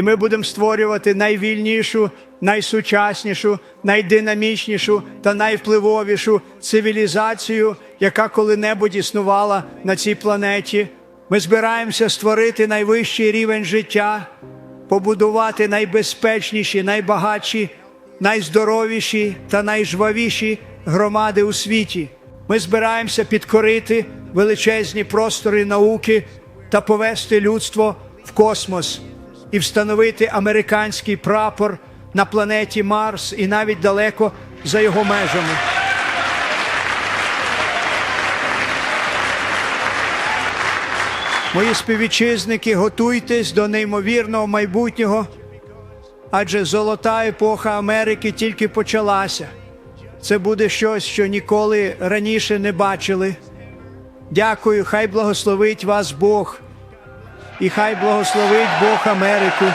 І ми будемо створювати найвільнішу, найсучаснішу, найдинамічнішу та найвпливовішу цивілізацію, яка коли-небудь існувала на цій планеті. Ми збираємося створити найвищий рівень життя, побудувати найбезпечніші, найбагатші, найздоровіші та найжвавіші громади у світі. Ми збираємося підкорити величезні простори науки та повести людство в космос і встановити американський прапор на планеті Марс і навіть далеко за його межами. Мої співвітчизники, готуйтесь до неймовірного майбутнього, адже золота епоха Америки тільки почалася. Це буде щось, що ніколи раніше не бачили. Дякую, хай благословить вас Бог. І хай благословить Бог Америку.